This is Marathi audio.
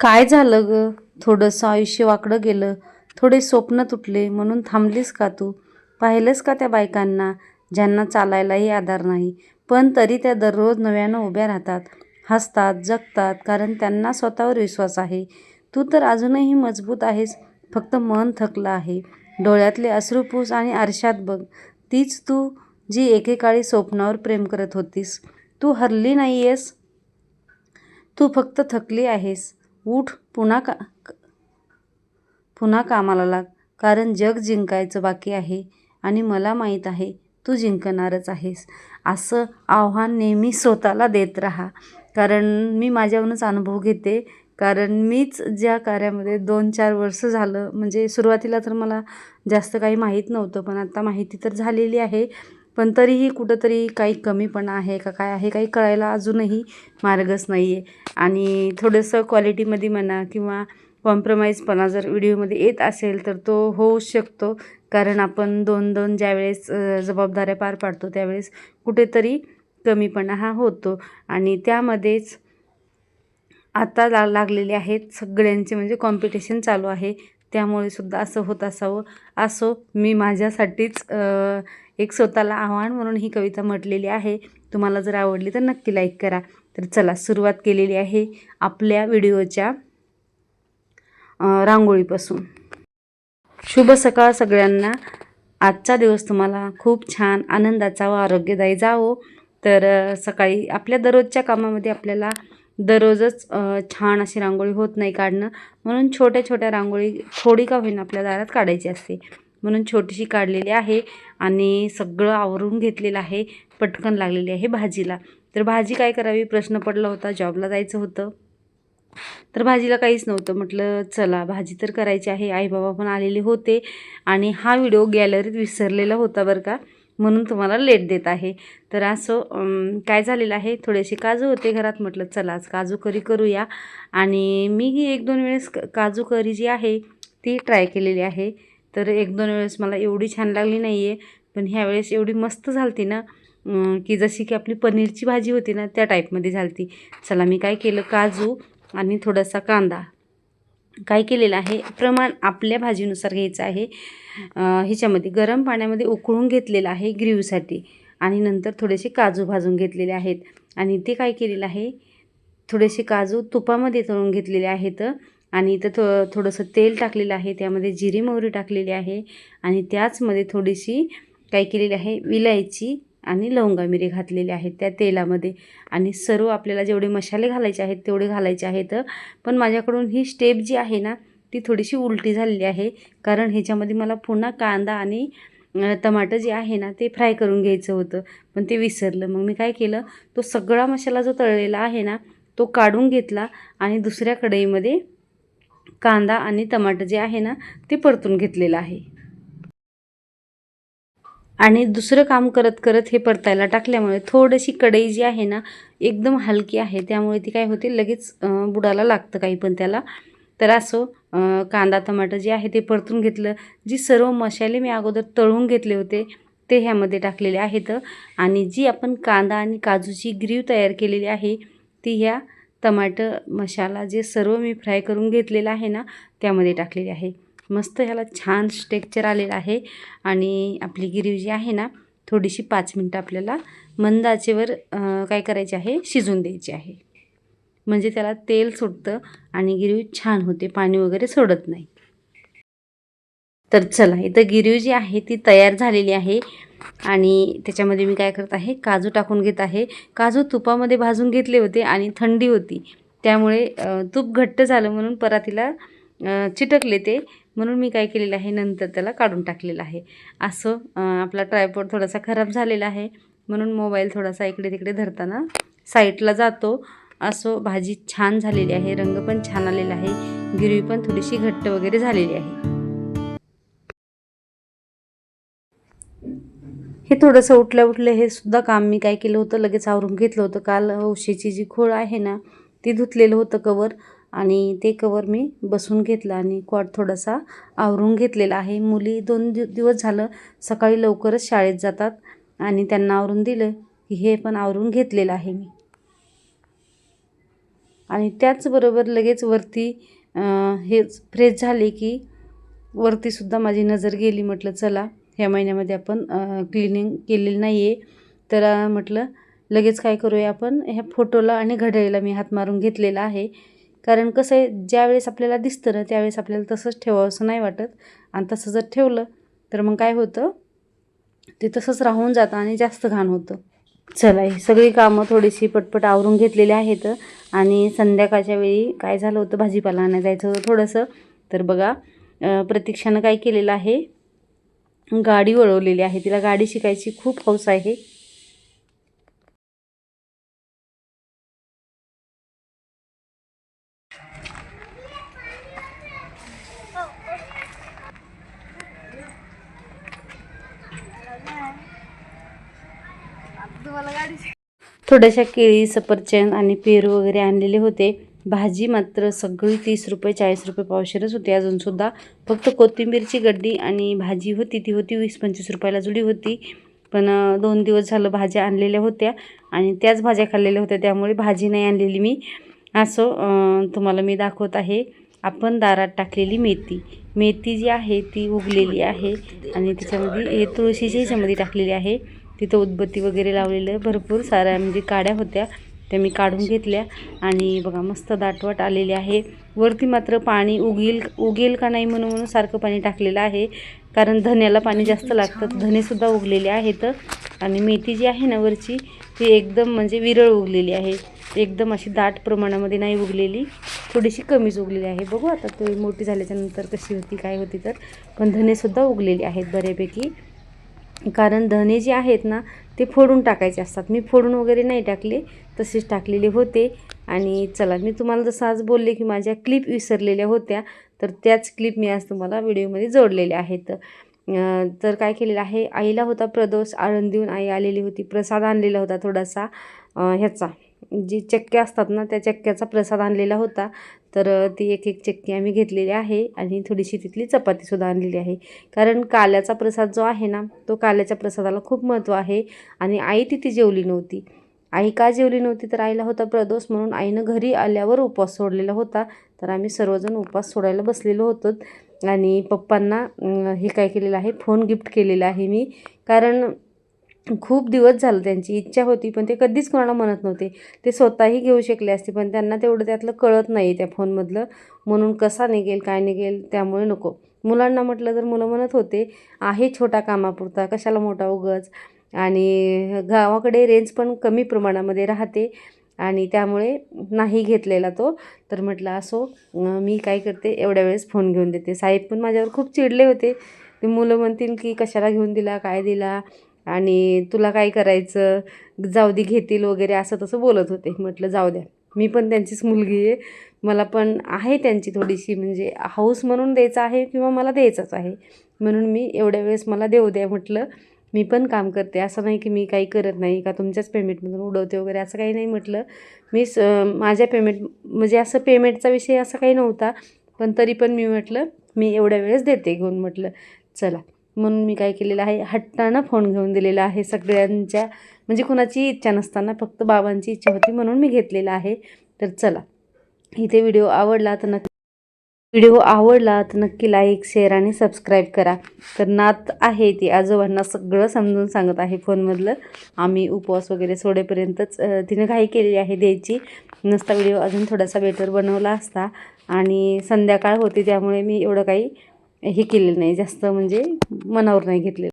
काय झालं ग? थोडंसं आयुष्य वाकडं गेलं. थोडे स्वप्न तुटले. म्हणून थांबलीस का तू? पाहिलंस का त्या बायकांना? ज्यांना चालायलाही आधार नाही. पण तरी त्या दररोज नव्यानं उभ्या राहतात. हसतात जगतात कारण त्यांना स्वतःवर विश्वास आहे. तू तर अजूनही मजबूत आहेस. फक्त मन थकलं आहे. डोळ्यातले अश्रुपूस आणि आरशात बघ. तीच तू जी एकेकाळी स्वप्नावर प्रेम करत होतीस. तू हरली नाही आहेस तू फक्त थकली आहेस. उठ पुन्हा का पुन्हा कामाला लाग. कारण जग जिंकायचं बाकी आहे आणि मला माहीत आहे तू जिंकणारच आहेस. असं आव्हान नेहमी स्वतःला देत राहा. कारण मी माझ्याहूनच अनुभव घेते. कारण मीच ज्या कार्यामध्ये दोन चार वर्ष झालं म्हणजे सुरुवातीला तर मला जास्त काही माहीत नव्हतं पण आता माहिती तर झालेली आहे. पण तरीही कुठंतरी काही कमीपणा आहे का काय आहे काही कळायला अजूनही मार्गच नाही आहे आणि थोडंसं क्वालिटीमध्ये म्हणा किंवा कॉम्प्रोमाइजपणा जर व्हिडिओमध्ये येत असेल तर तो होऊ शकतो. कारण आपण दोन दोन ज्यावेळेस जबाबदाऱ्या पार पाडतो त्यावेळेस कुठेतरी कमीपणा हा होतो. आणि त्यामध्येच आता ला लागलेले आहेत सगळ्यांचे म्हणजे कॉम्पिटिशन चालू आहे. त्यामुळे सुद्धा असं होत असावं. असो मी माझ्यासाठीच एक स्वतःला आव्हान म्हणून ही कविता म्हटलेली आहे. तुम्हाला जर आवडली तर नक्की लाईक करा. तर चला सुरुवात केलेली आहे आपल्या व्हिडिओच्या रांगोळीपासून. शुभ सकाळ सगळ्यांना. आजचा दिवस तुम्हाला खूप छान आनंदाचा व आरोग्यदायी जावो. तर सकाळी आपल्या दररोजच्या कामामध्ये आपल्याला दररोजच छान अशी रांगोळी होत नाही काढणं. म्हणून छोट्या छोट्या रांगोळी थोडी का होईना आपल्या दारात काढायची असते. म्हणून छोटीशी काढलेली आहे आणि सगळं आवरून घेतलेलं आहे. पटकन लागलेली आहे भाजीला. तर भाजी काय करावी? प्रश्न पडला होता. जॉबला जायचं होतं. तर भाजीला काहीच नव्हतं. म्हटलं चला भाजी तर करायची आहे. आई बाबा पण आलेले होते आणि हा व्हिडिओ गॅलरीत विसरलेला होता बरं का. म्हणून तुम्हाला लेट देत आहे. तर असं काय झालेलं आहे? थोडेसे काजू होते घरात. म्हटलं चला आज काजू करी करूया. आणि मीही एक दोन वेळेस क- काजू करी जी आहे ती ट्राय केलेली आहे. तर एक दोन वेळेस मला एवढी छान लागली नाही आहे पण ह्यावेळेस एवढी मस्त झालती ना की जशी की आपली पनीरची भाजी होती ना त्या टाईपमध्ये झालती. चला मी काय केलं काजू आणि थोडासा कांदा. काय केलेलं आहे प्रमाण आपल्या भाजीनुसार घ्यायचं आहे. ह्याच्यामध्ये गरम पाण्यामध्ये उकळून घेतलेलं आहे ग्रीवसाठी आणि नंतर थोडेसे काजू भाजून घेतलेले आहेत. आणि ते काय केलेलं आहे थोडेसे काजू तुपामध्ये तळून घेतलेले आहेत. आणि इथं थो थोडंसं तेल टाकलेलं आहे त्यामध्ये जिरी मोहरी टाकलेली आहे आणि त्याचमध्ये थोडीशी काय केलेली आहे विलायची आणि लवंगा मिरी घातलेली आहेत त्या तेलामध्ये. आणि सर्व आपल्याला जेवढे मसाले घालायचे आहेत तेवढे घालायचे आहेत. पण माझ्याकडून ही स्टेप जी आहे ना ती थोडीशी उलटी झालेली आहे. कारण ह्याच्यामध्ये मला पुन्हा कांदा आणि टमाटर जे आहे ना ते फ्राय करून घ्यायचं होतं. पण ते विसरलं. मग मी काय केलं तो सगळा मसाला जो तळलेला आहे ना तो काढून घेतला आणि दुसऱ्या कढईमध्ये कांदा आणि टमाटर जे आहे ना ते परतून घेतलेलं आहे. आणि दुसरं काम करत करत हे परतायला टाकल्यामुळे थोडीशी कढई जी आहे ना एकदम हलकी आहे. त्यामुळे ती काय होते लगेच बुडाला लागतं काही पण त्याला. तर असो कांदा टमाटर जे आहे ते परतून घेतलं. जी सर्व मसाले मी अगोदर तळून घेतले होते ते ह्यामध्ये टाकलेले आहेत. आणि जी आपण कांदा आणि काजूची ग्रीव तयार केलेली आहे ती ह्या टमाटर मसाला जे सर्व मी फ्राय करून घेतलेलं आहे ना त्यामध्ये टाकलेले आहे. मस्त ह्याला छान स्टेक्चर आलेलं आहे आणि आपली गिरवी जी आहे ना थोडीशी पाच मिनटं आपल्याला मंद आचेवर काय करायचे आहे शिजून द्यायची आहे. म्हणजे त्याला तेल सुटतं आणि गिरवी छान होते पाणी वगैरे सोडत नाही. तर चला इथं गिरवी जी आहे ती तयार झालेली आहे. आणि त्याच्यामध्ये मी काय करत आहे काजू टाकून घेत आहे. काजू तुपामध्ये भाजून घेतले होते आणि थंडी होती. त्यामुळे तूप घट्ट झालं म्हणून परातीला चिटकले ते. म्हणून मी काय केलेलं आहे नंतर त्याला काढून टाकलेलं आहे. असं आपला ट्रायपॉड थोडासा खराब झालेला आहे. म्हणून मोबाईल थोडासा इकडे तिकडे धरताना साईडला जातो. असो भाजी छान झालेली आहे रंग पण छान आलेला आहे. गिरवी पण थोडीशी घट्ट वगैरे झालेली आहे. हे थोडंसं उठल्या उठलं हे सुद्धा काम मी काय केलं होतं लगेच आवरून घेतलं होतं. काल औशीची जी खोळ आहे ना ती धुतलेलं होतं कवर आणि ते कवर मी बसून घेतलं आणि कॉट थोडासा आवरून घेतलेला आहे. मुली दोन दिवस झालं सकाळी लवकरच शाळेत जातात आणि त्यांना आवरून दिलं की हे पण आवरून घेतलेलं आहे मी. आणि त्याचबरोबर लगेच वरती हेच फ्रेश झाले की वरतीसुद्धा माझी नजर गेली म्हटलं चला. ह्या महिन्यामध्ये आपण क्लिनिंग केलेली नाही आहे तर म्हटलं लगेच काय करूया आपण ह्या फोटोला आणि घड्याळीला मी हात मारून घेतलेला आहे. कारण कसं आहे ज्यावेळेस आपल्याला दिसतं ना त्यावेळेस आपल्याला तसंच ठेवावं असं नाही वाटत. आणि तसं जर ठेवलं तर मग काय होतं ते तसंच राहून जातं आणि जास्त घाण होतं. चला ही सगळी कामं थोडीशी पटपट आवरून घेतलेली आहेत. आणि संध्याकाळच्या वेळी काय झालं होतं भाजीपाला आणायला जायचं होतं थोडंसं. तर बघा प्रतीक्षानं काय केलेलं आहे. गाडी वळवलेली आहे. तिला गाडी शिकायची खूप हौस आहे. थोड्याशा केळी सफरचंद आणि पेरू वगैरे आणलेले होते. भाजी मात्र सगळी तीस रुपये चाळीस रुपये पावशेरच होती. अजूनसुद्धा फक्त कोथिंबीरची गड्डी आणि भाजी होती. ती होती वीस पंचवीस रुपयाला जुडी होती. पण दोन दिवस झालं भाज्या आणलेल्या होत्या आणि त्याच भाज्या खाल्लेल्या होत्या. त्यामुळे भाजी नाही आणलेली मी. असो तुम्हाला मी दाखवत आहे. आपण दारात टाकलेली मेथी. मेथी जी आहे ती उगलेली आहे आणि त्याच्यामध्ये हे तुळशीच्या ह्याच्यामध्ये टाकलेली आहे. तिथं उदबत्ती वगैरे लावलेलं भरपूर साऱ्या म्हणजे काड्या होत्या. त्या मी काढून घेतल्या. आणि बघा मस्त दाटवाट आलेली आहे. वरती मात्र पाणी उगेल उगेल का नाही म्हणून म्हणून सारखं पाणी टाकलेलं आहे. कारण धन्याला पाणी जास्त लागतं. धनेसुद्धा उगलेले आहेत. आणि मेथी जी आहे ना वरची ती एकदम म्हणजे विरळ उगलेली आहे. एकदम अशी दाट प्रमाणामध्ये नाही उगलेली. थोडीशी कमीच उगलेली आहे. बघू आता ते मोठी झाल्याच्यानंतर कशी होती काय होती तर. पण धनेसुद्धा उगलेली आहेत बऱ्यापैकी. कारण धने जे आहेत ना ते फोडून टाकायचे असतात. मी फोडून वगैरे नाही टाकले तसेच टाकलेले होते. आणि चला मी तुम्हाला जसं आज बोलले की माझ्या क्लिप विसरलेल्या होत्या तर त्याच क्लिप मी आज तुम्हाला व्हिडिओमध्ये जोडलेल्या आहेत. तर काय केलेलं आहे आईला होता प्रदोष आळंदीहून आई आलेली होती प्रसाद आणलेला होता थोडासा. ह्याचा जे चक्क्या असतात ना त्या चक्क्याचा प्रसाद आणलेला होता. तर ती एक एक चक्की आम्ही घेतलेली आहे आणि थोडीशी तिथली चपातीसुद्धा आणलेली आहे. कारण काल्याचा प्रसाद जो आहे ना तो काल्याच्या प्रसादाला खूप महत्त्व आहे आणि आई तिथे जेवली नव्हती. आई का जेवली नव्हती? तर आईला होता प्रदोष म्हणून आईनं घरी आल्यावर उपवास सोडलेला होता. तर आम्ही सर्वजण उपवास सोडायला बसलेलो होतो आणि पप्पांना हे काय केलेलं आहे फोन गिफ्ट केलेला आहे मी. कारण खूप दिवस झालं त्यांची इच्छा होती पण ते कधीच कोणाला म्हणत नव्हते. ते स्वतःही घेऊ शकले असते पण त्यांना तेवढं त्यातलं कळत नाही त्या फोनमधलं. म्हणून कसा निघेल काय निघेल त्यामुळे नको. मुलांना म्हटलं तर मुलं म्हणत होते आहे छोटा कामापुरता कशाला मोठा उगच? आणि गावाकडे रेंज पण कमी प्रमाणामध्ये राहते आणि त्यामुळे नाही घेतलेला तो. तर म्हटलं असो मी काय करते एवढ्या वेळेस फोन घेऊन देते. साहेब पण माझ्यावर खूप चिडले होते. ते मुलं म्हणतील की कशाला घेऊन दिला काय दिला? आणि तुला काय करायचं? जाऊ दे घेतील वगैरे असं तसं बोलत होते. म्हटलं जाऊ द्या. मी पण त्यांचीच मुलगी आहे. मला पण आहे त्यांची थोडीशी. म्हणजे हाऊस म्हणून द्यायचं आहे किंवा मला द्यायचंच आहे. म्हणून मी एवढ्या वेळेस मला देऊ द्या. म्हटलं मी पण काम करते. असं नाही की मी काही करत नाही का? तुमच्याच पेमेंटमधून उडवते वगैरे. असं काही नाही म्हटलं. मी स माझ्या पेमेंट म्हणजे असं पेमेंटचा विषय असा काही नव्हता. पण तरी पण मी म्हटलं मी एवढ्या वेळेस देते. घेऊन म्हटलं चला. म्हणून मी काय केलेलं आहे हट्टानं फोन घेऊन दिलेला आहे सगळ्यांच्या म्हणजे कुणाची इच्छा नसताना फक्त बाबांची इच्छा होती म्हणून मी घेतलेला आहे. तर चला इथे व्हिडिओ आवडला तर नक्की व्हिडिओ आवडला तर नक्की लाईक शेअर आणि सबस्क्राईब करा. तर नात आहे ती आजोबांना सगळं समजून सांगत आहे फोनमधलं. आम्ही उपवास वगैरे सोडेपर्यंतच तिने घाई केलेली आहे द्यायची. नसता व्हिडिओ अजून थोडासा बेटर बनवला असता. आणि संध्याकाळ होती त्यामुळे मी एवढं काही हे केलेलं नाही. जास्त म्हणजे मनावर नाही घेतलेलं.